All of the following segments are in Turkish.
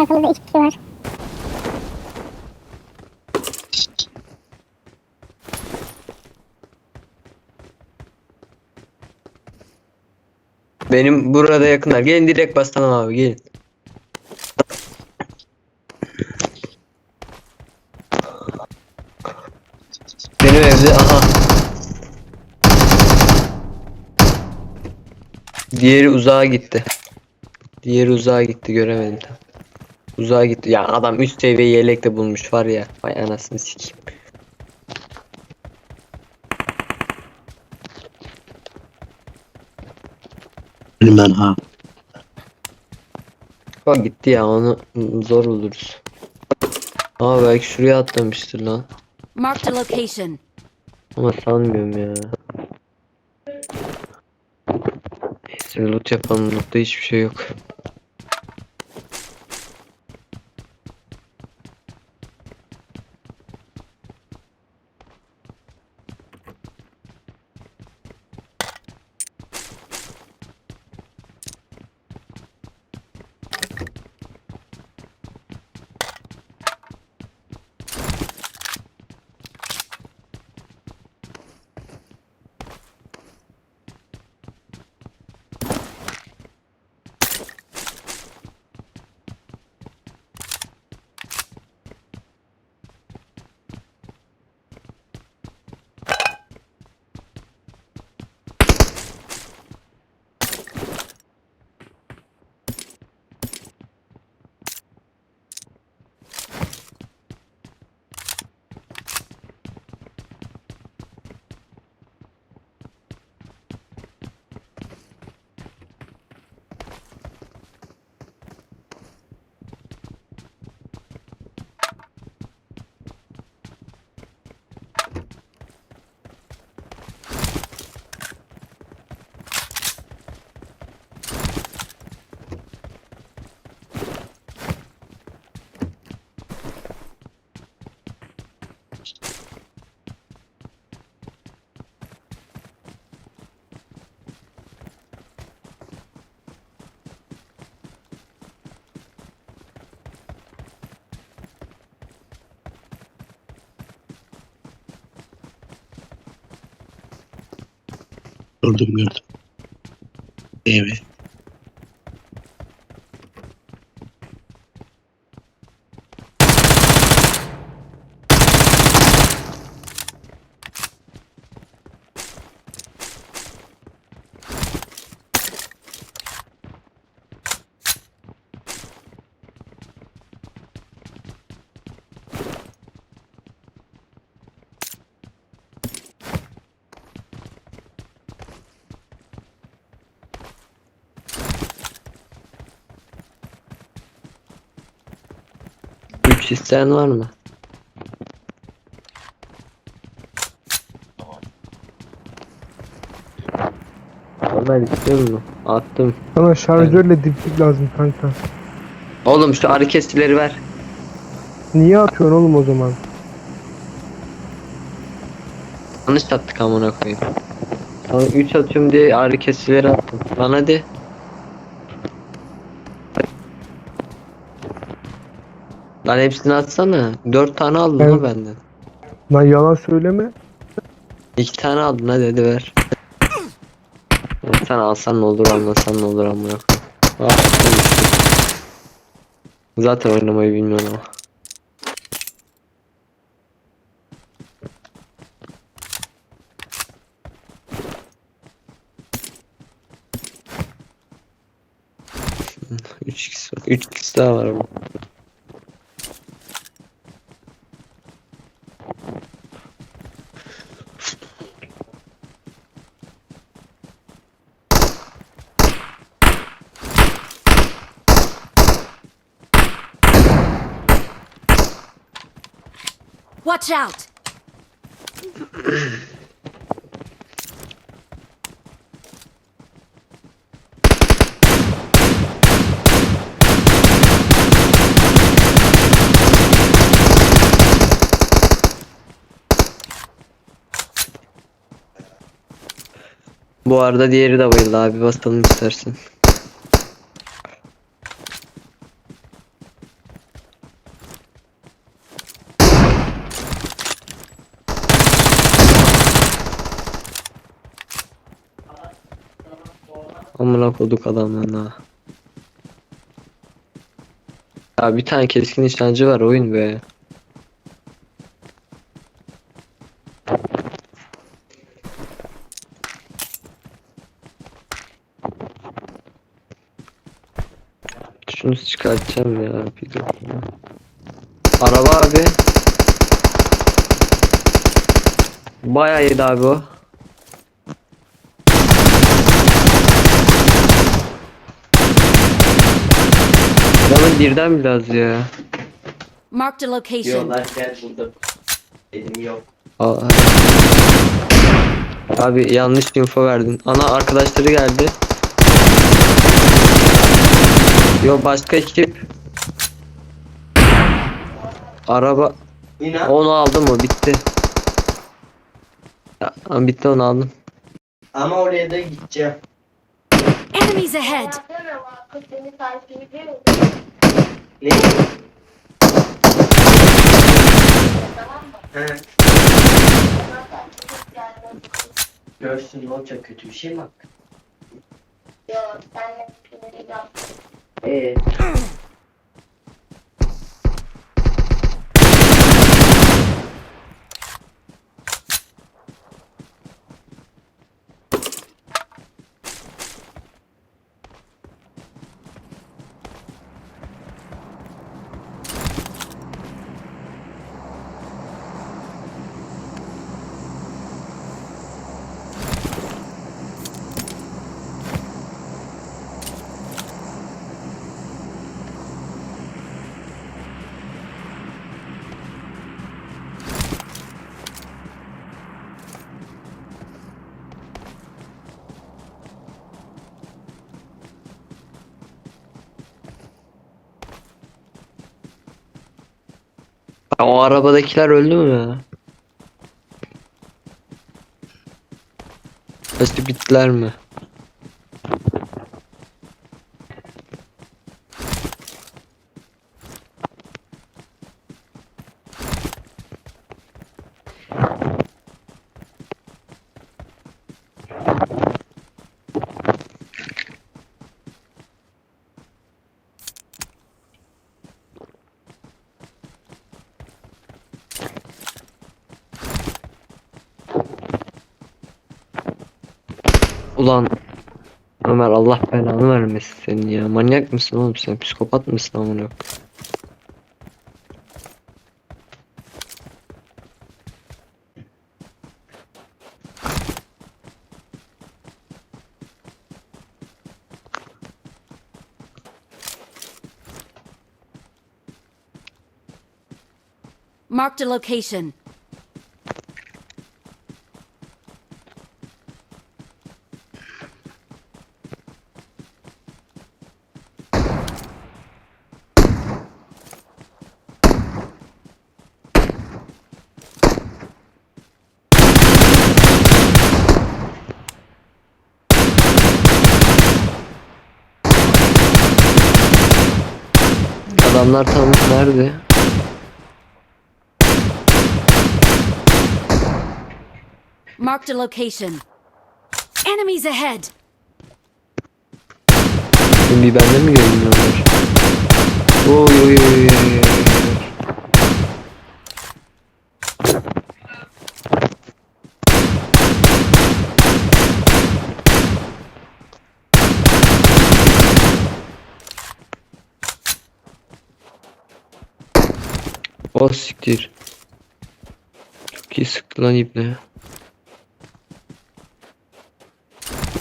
Arkamızda iki kişi var. Benim burada yakınlar. Gelin direkt basalım abi gelin. Benim evde aha. Diğeri uzağa gitti. Diğeri uzağa gitti göremedim tam. Uzağa gitti. Ya adam üst seviye yelek de bulmuş var ya. Vay anasını sikeyim. Ben ha. O gitti ya onu zor buluruz. Ama belki şuraya atlamıştır lan. Marked a location. Ama sanmıyorum ya. Neyse loot yapalım. Lootta hiçbir şey yok. Gördüm gördüm. Evi. Üç isteyen var mı? Ömer istiyor musun? Attım. Sana şarjörle dipçik lazım kanka. Oğlum şu arı kestileri ver. Niye atıyorsun oğlum o zaman? Yanlış attık amına koyayım. Sana 3 atıyorum diye ağrı kesileri attım. Lan hadi. Lan hepsini atsana. 4 tane aldın Evet. mı benden? Lan yalan söyleme. 2 tane aldın hadi hadi ver. Sen alsan ne olur almasan ne olur amına koyayım. Ah. Zaten oynamayı bilmiyorum ama. Üç kişi, üç kişi daha var ama. Watch out! Bu arada diğeri de bayıldı abi basalım istersen. Amına koduk adamlarına. Ya bir tane keskin nişancı var oyun be. Şunu çıkartacağım ya bir dakika. Araba abi. Bayağı iyiydi abi o. Adamın birden biraz ya. Marked a location. gel burada. Dedim yok. Aa. Abi yanlış info verdin. Ana arkadaşları geldi. Yo başka ekip. Araba İnan. onu aldım o bitti. Ya, bitti onu aldım. Ama oraya da gideceğim. Enemies ahead. Seni takip ediyor mu? Ne? Tamam mı? He. Görsün ne olacak kötü bir şey mi? Yok, senle fikirleri yaptım. Eee. Ya, O arabadakiler öldü mü ya? Hepsi bittiler mi? Ulan Ömer Allah belanı vermesin senin ya. Manyak mısın oğlum sen? Psikopat mısın amına? Marked a location. Adamlar tam nerede? Marked a location. Enemies ahead. Bir bende mi görünüyorlar? Oy oy oy oy oy. O siktir. Çok iyi sıktı lan ibne.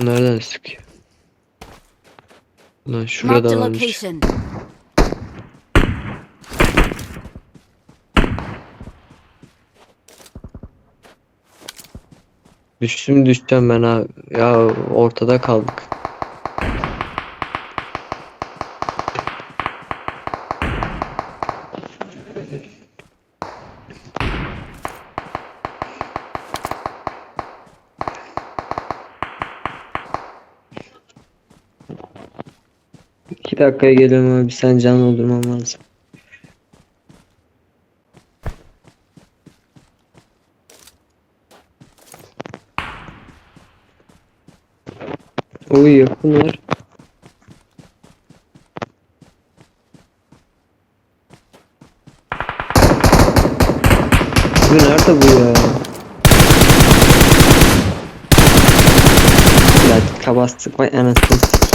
Nereden sıkıyor? Lan şurada varmış. Düştüm düşeceğim ben abi. Ya ortada kaldık. 2 dakikaya geliyorum abi sen can doldurmam lazım. Oy yakınlar. Bu nerede bu ya? Ya kabastık vay anasını